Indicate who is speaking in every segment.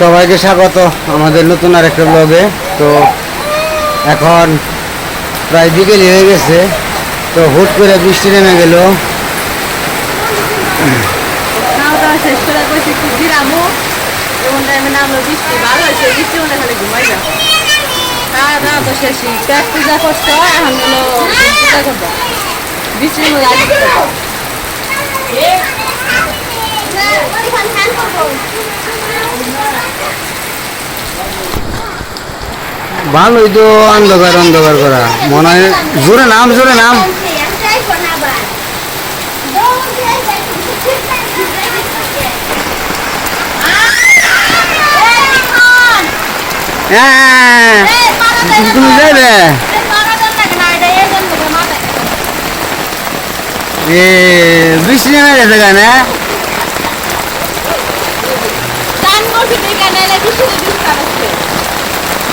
Speaker 1: সবাইকে স্বাগত আমাদের নতুন আর একটা ব্লগে তো এখন প্রায় বিকেলই হয়ে গেছে। তো হুট করে বৃষ্টি নেমে গেল।
Speaker 2: বৃষ্টি
Speaker 1: ভালোই তো অন্ধকার অন্ধকার করা। মনে হয় জোরে নাম জোরে নাম। হ্যাঁ তুমি যাবে এ, বৃষ্টি নেমে গেছে কেন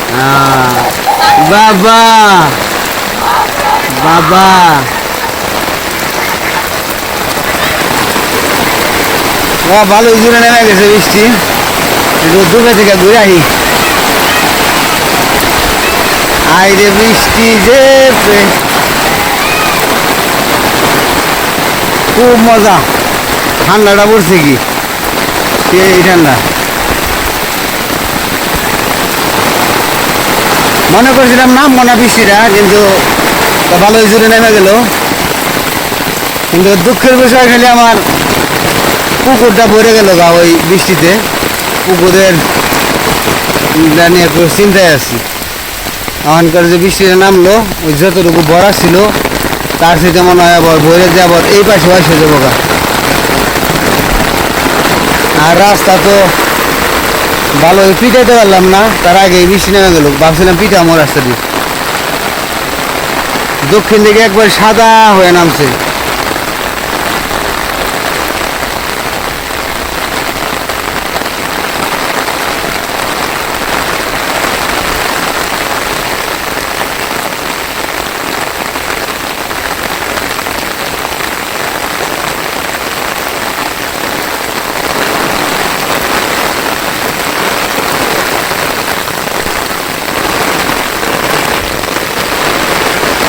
Speaker 1: আহ, বাবা। বাবা। বাহ, ভালো জোরে নেমে গেছে বৃষ্টি। দূরে থেকে ঘুরে আহি। আই রে বৃষ্টি যে খুব মজা। ঠান্ডাটা পড়ছে কি? এই ঠান্ডা। মনে করছিলাম নাম মনে বৃষ্টিটা, কিন্তু ভালোই জোরে নেমে গেল। কিন্তু দুঃখের বিষয় খালি আমার পুকুরটা ভরে গেল গা ওই বৃষ্টিতে। পুকুরের নিয়ে একটু চিন্তায় আছি। এখনকার যে বৃষ্টিটা নামলো, ওই যতটুকু ভরা ছিল, তার সাথে মনে হয় আবার ভরে যে আবার এই পাশে এসে যাব গা। আর রাস্তা তো ভালো পিঠাইতে পারলাম না, তার আগে বৃষ্টি নেমে গেল, ভাবছিলাম পিঠা আমার রাস্তা দিয়ে দক্ষিণ দিকে একবার সাদা হয়ে নামছে।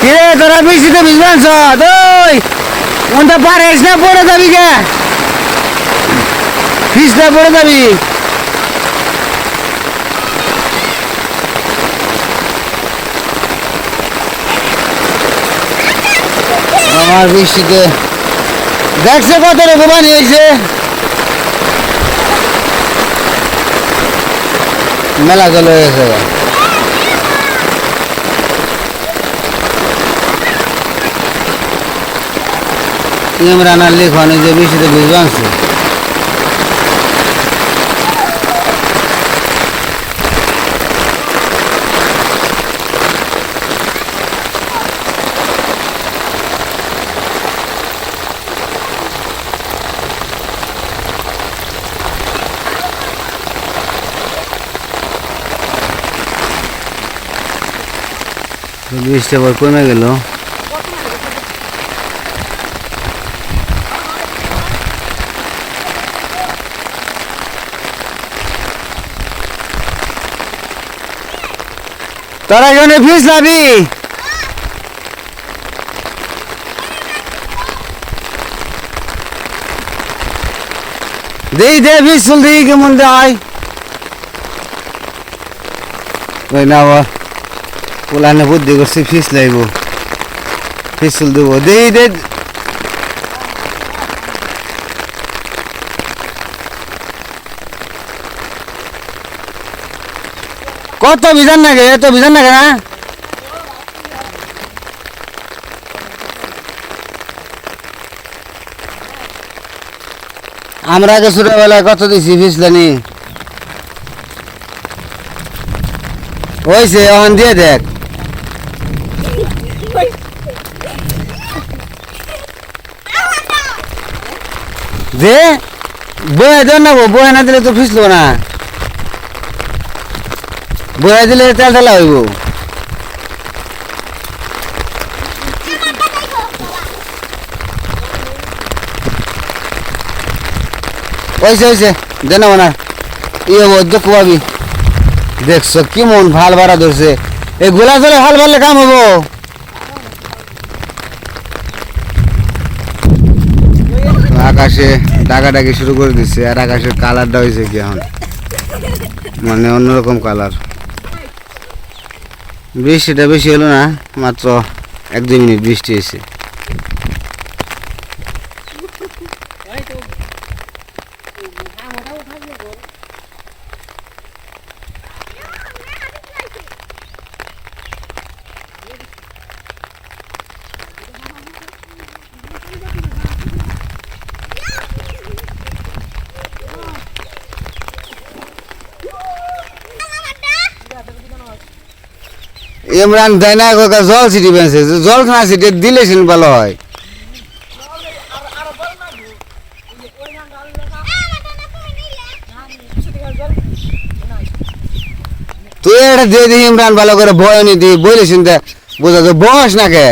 Speaker 1: কিরে তোরা বৃষ্টিতে ভিজবেন দই। কোনটা পারিস না পড়ে যাবি কে? ফিসটা পড়ে যাবি। আমার বৃষ্টিতে দেখছে কত রে বানি হয়েছে। মেলা হয়ে গেছে। ইমরান আলী খান যে বৃষ্টিতে ভিজবে আনছে। বৃষ্টি আবার কমে গেল। তোরা এখানে ফিস লাবি দেই দে ফিস চল দেই কেমন দেয়। ওই না আবার পোলানে বুদ্ধি করছি ফিস লাইব। ফিস চল দেবো। দেই দে। কত বিজান নাগে এত বিজান নাগে না? আমরা আগে ছোটবেলায় কত দিছি ফিসলানি হয়েছে এখন দিয়ে দেখ। দে বয়ে দেন না বয়ে না দিলে তো ফিসলো না। বয়ে দিলে তেল ঢালা হইব। হয়েছে হয়েছে দেন না ইয়ে বদ্ধ কুয়াবি দেখছ, কি মন ভালো ভাড়া ধরছে। এই গোলা জলে ভালো ভাললে কাম হব আকাশে ডাকাডাকি শুরু করে দিচ্ছে আর আকাশের কালারটা হয়েছে কি এখন? মানে অন্যরকম কালার বৃষ্টিটা বেশি হলো না মাত্র এক দুই মিনিট বৃষ্টি এসে ইমরান দেয় না জল ছিটি পেয়েছে জল না ছিটে, দিলে সিন ভালো হয়। তুই এটা দিয়ে দিই ইমরান, ভালো করে বয় নি দি বলে শুনতে বোঝা তো বস না কে?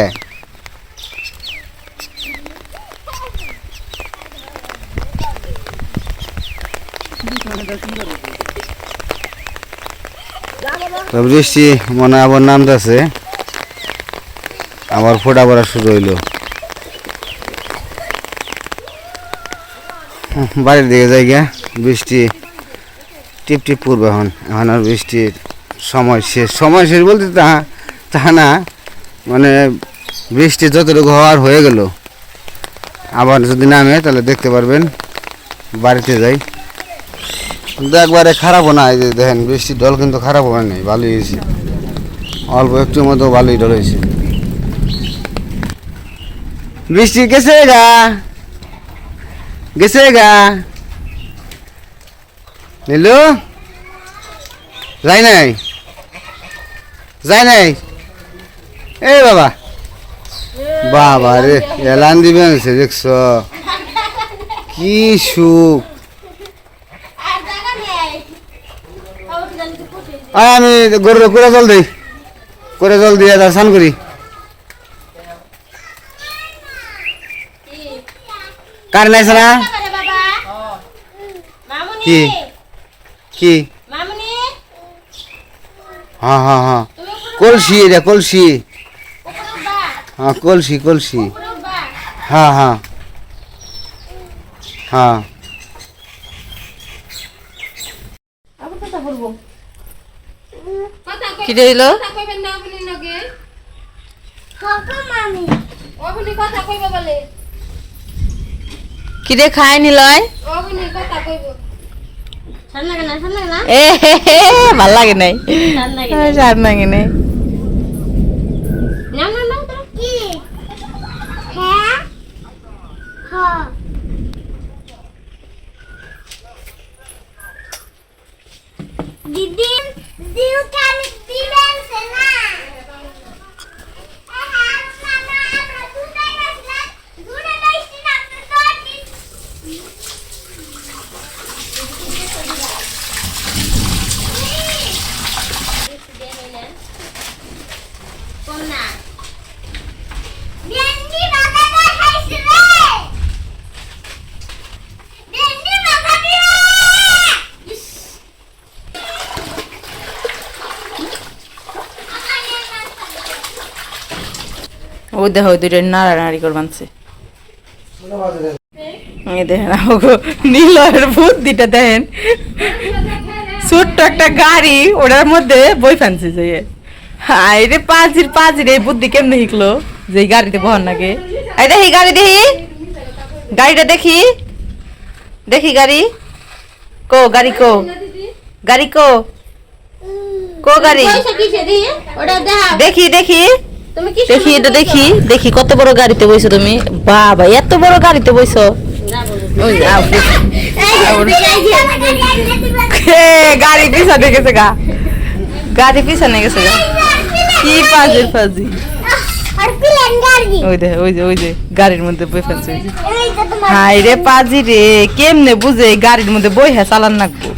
Speaker 1: তো বৃষ্টি মনে আবার নামতেছে। আবার ফোটা পড়া শুরু হইল। বাড়ির দিকে যাই গিয়া বৃষ্টি টিপ টিপ পড়বে এখন। এখন আর বৃষ্টির সময় শেষ। সময় শেষ বলতে তা তা না মানে বৃষ্টি যতটুকু হওয়ার হয়ে গেল। আবার যদি নামে তাহলে দেখতে পারবেন। বাড়িতে যাই। একবারে খারাপও না এই যে দেখেন, বৃষ্টির ডল কিন্তু খারাপ হয় নাই ভালোই হয়েছে। অল্প একটু মতো ভালোই ডল হয়েছে। বৃষ্টি গেছে গা গেছে গা। নীলু, যাই নাই? যাই নাই? এই বাবা। বাবা রে, এলান দিবে আনছে দেখছ? কি সুখ আয় আমি গরুর করে জল দিই। করে জল দিয়ে তার স্নান করি। কার নাইছে না কি? কি? হ্যাঁ হ্যাঁ হ্যাঁ। কলসি এটা কলসি। হ্যাঁ কলসি কলসি। হ্যাঁ হ্যাঁ। হ্যাঁ।
Speaker 2: কি রইল কি রে খাই নিলয়? এ হে হে, ভালো লাগে নাই। সার লাগে নাই।
Speaker 3: Didi, you can be
Speaker 2: ও দেখো দুটো নাড়ানাড়ি করে বানছে এই দেখেন আমাকে নীলয়ের বুদ্ধিটা দেখেন। ছোট্ট একটা গাড়ি ওটার মধ্যে বই ফেলছে যে। হাই রে পাঁচির পাঁচির এই বুদ্ধি কেমনে শিখলো? যে গাড়িতে বহন নাকি? এই দেখি গাড়ি দেখি। গাড়িটা দেখি। দেখি গাড়ি। কো গাড়ি কো। গাড়ি কো। কো গাড়ি। দেখি দেখি। দেখি এটা দেখি দেখি কত বড় গাড়িতে বইছো তুমি? বাবা এত বড় গাড়িতে বইছো? গাড়ি পিছনে গেছে গা। গাড়ি পিছনে গেছে গা। কি পাজির পাজি। ওই দে ওই যে ওই যে গাড়ির মধ্যে বই ফেলছে। হাই রে পাজি রে কেমনে বুঝে গাড়ির মধ্যে বই হ্যাঁ চালান নাকবো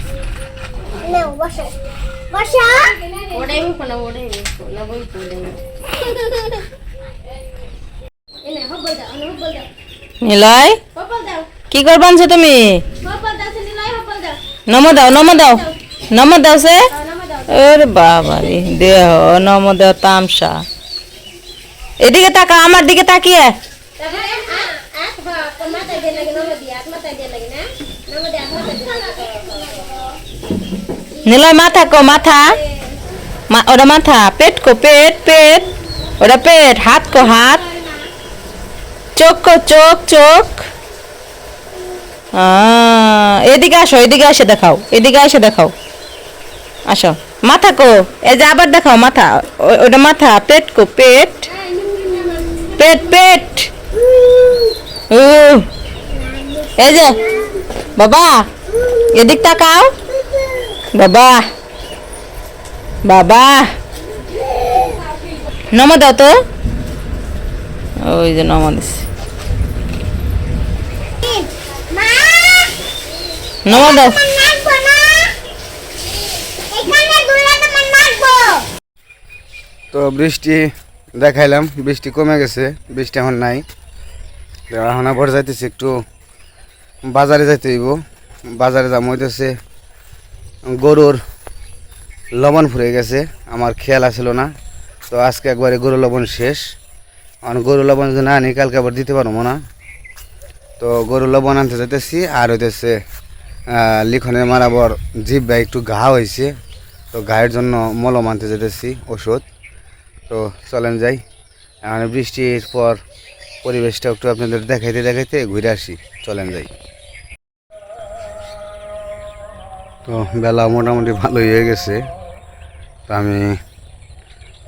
Speaker 2: নিলয়? কি করবানছো তুমি? নম দাও নম দাও। নম দাও সে? ওরে বাবা রে দেহ নম দেহ তামসা। এদিকে তাকা আমার দিকে তাকিয়ে। নিলয় মাথা কো মাথা। ওটা মাথা, পেট কো পেট পেট। ওরা পেট, হাত কো হাত। চোখ কো চোখ চোখ। এদিকে আসো, এদিকে এসে দেখাও, এদিকে এসে দেখাও। আসো। মাথা কো, এই যে আবার দেখাও মাথা ওটা মাথা, পেট কো পেট। পেট পেট। এই যে, বাবা এদিক তাকাও বাবা। বাবা। নম দাও তো। ওই যে নম
Speaker 3: মা
Speaker 2: নম দাও।
Speaker 1: তো বৃষ্টি দেখাইলাম, বৃষ্টি কমে গেছে, বৃষ্টি এখন নাই। এখন আবার যাইতেছি, একটু বাজারে যাইতে হইব। বাজারে যাম, হইতেছে গরুর লবণ ফুরে গেছে, আমার খেয়াল আসছিল না। তো আজকে একবারে গরু লবণ শেষ। এখন গরু লবণ যদি না আনি, কালকে আবার দিতে পারব না। তো গরু লবণ আনতে যেতেছি আর হইতেছে লিখনের মারাবর জিভ ভাই একটু ঘা হয়েছে তো ঘায়ের জন্য মলম আনতে যেতেছি ওষুধ। তো চলেন যাই। এখন বৃষ্টির পর পরিবেশটা একটু আপনাদের দেখাইতে দেখাইতে ঘুরে আসি। চলেন যাই। তো বেলা মোটামুটি ভালোই হয়ে গেছে। তো আমি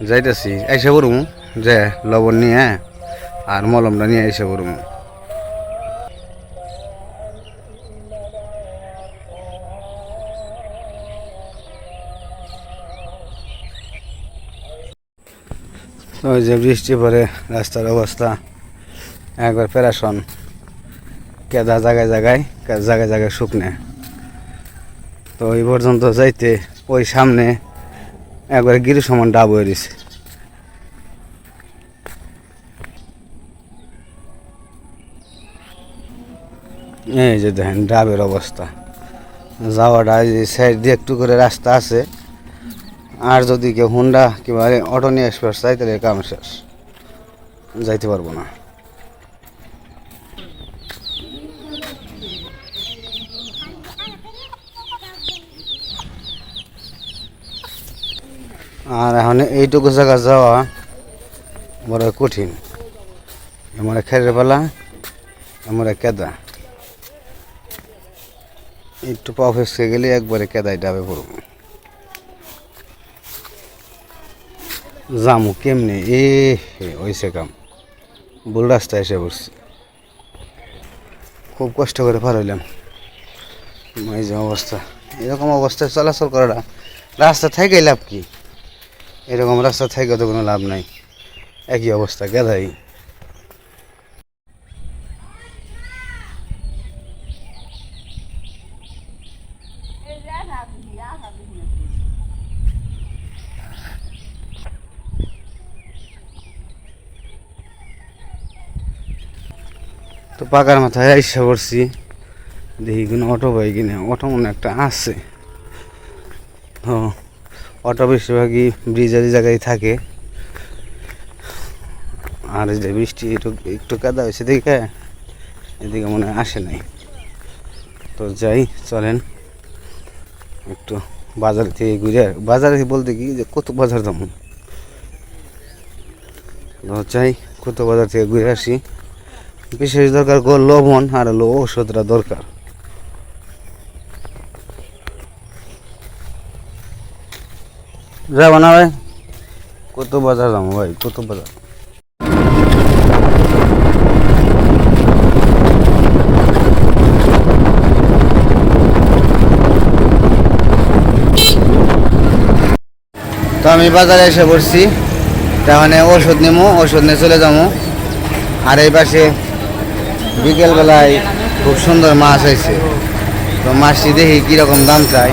Speaker 1: যাইতেছি এসে পড়ুম, যে লবণ নিয়ে, আর মলমটা নিয়ে এসে পড়ুম। ওই যে বৃষ্টি পরে রাস্তার অবস্থা, একবার প্যারাসন, কেদা জায়গায় জায়গায় জায়গায় জায়গায় শুকনে। তো এই পর্যন্ত যাইতে, ওই সামনে একবার গিরি সমান ডাব হয়ে দিছে এই যে দেখেন ডাবের অবস্থা। যাওয়াটা এই সাইড দিয়ে একটু করে রাস্তা আছে। আর যদি কেউ হুন্ডা কিংবা অটো নিয়ে আসবে চাই তাহলে কাম শেষ। যাইতে পারব না। আর এখন এইটুকু জায়গা যাওয়া বড় কঠিন। আমার খেরের পালা আমার কেদা। একটু পা ফেসকে গেলে একবারে কেদায় ডাবে পড়ব। জামু কেমনে? এ হে, হইছে কাম। ভুল রাস্তায় এসে পড়ছি। খুব কষ্ট করে পার হইলাম। এই যে অবস্থা। এরকম অবস্থায় চলাচল করাটা রাস্তা থেকে লাভ কি? এরকম রাস্তা থেকে তো কোনো লাভ নাই। একই অবস্থা গেদাই তো পাকার মাথায় আইসা পড়ছি। দেখি কিনা অটো পাই কিনা, অটো মনে একটা আছে। ও। অটো বেশিরভাগই ব্রিজের জায়গায় থাকে। আর যে বৃষ্টি একটু একটু কাদা হয়েছে দেখে, এদিকে মনে আসে নাই। তো যাই, চলেন। একটু বাজার থেকে ঘুরে বাজারে বলতে কি, যে কত বাজার দাম যাই, কত বাজার থেকে ঘুরে আসি। বিশেষ দরকার লবণ আর হলো ঔষধটা দরকার। যাব না ভাই। কত বাজার যাব ভাই, কত বাজার? তো আমি বাজারে এসে পড়ছি। তাহলে ওষুধ নেব ওষুধ নিয়ে চলে যাব। আর এই পাশে বিকেলবেলায় খুব সুন্দর মাছ হয়েছে। তো মাছটি দেখি কীরকম দাম চাই।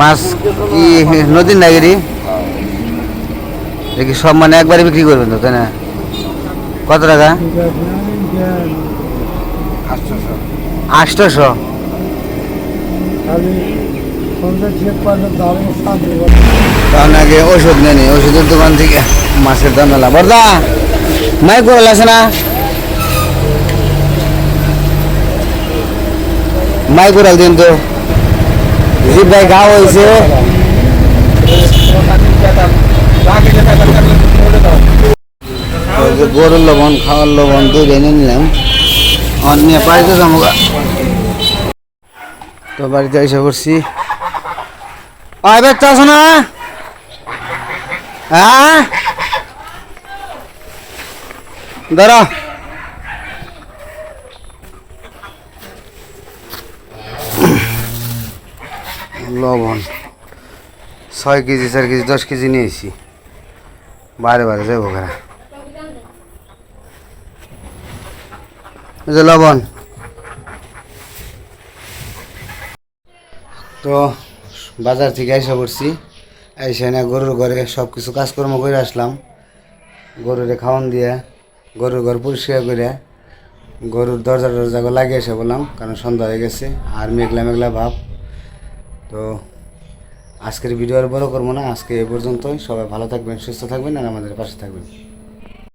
Speaker 1: মাছ কি নদীর নাগিরি? দেখি সব মানে একবারে বিক্রি করবেন তো, তাই না? কত টাকা?
Speaker 4: আটশোশো।
Speaker 1: আগে ওষুধ নেনি ওষুধের দোকান থেকে মাছের দাম মেলা বর্দা মাই করে আছে না? মাই করে দিন তো জিপ ভাই ঘা হয়েছে। গরুর লবণ, খাওয়ার লবণ দুই এনে নিলাম। অন্য বাড়িতে যাব। তো বাড়িতে এসে করছি আয় ব্যস্ত আছো না হ্যাঁ? ধরো লবণ। ছয় কেজি, চার কেজি, দশ কেজি নিয়েছি। বারে বারে যাব খারা। যে লবণ। তো বাজার থেকে আইসা পড়ছি। এসে না গরুর ঘরে সব কিছু কাজকর্ম করে আসলাম। গরুরে খাওয়ান দিয়ে গরুর ঘর পরিষ্কার করে গরুর দরজা টরজা লাগিয়ে এসে বললাম কারণ সন্ধ্যা হয়ে গেছে। আর মেঘলা মেঘলা ভাব। তো আজকের ভিডিও আর বড় করব না। আজকে এ পর্যন্তই। সবাই ভালো থাকবেন, সুস্থ থাকবেন আর আমাদের পাশে থাকবেন।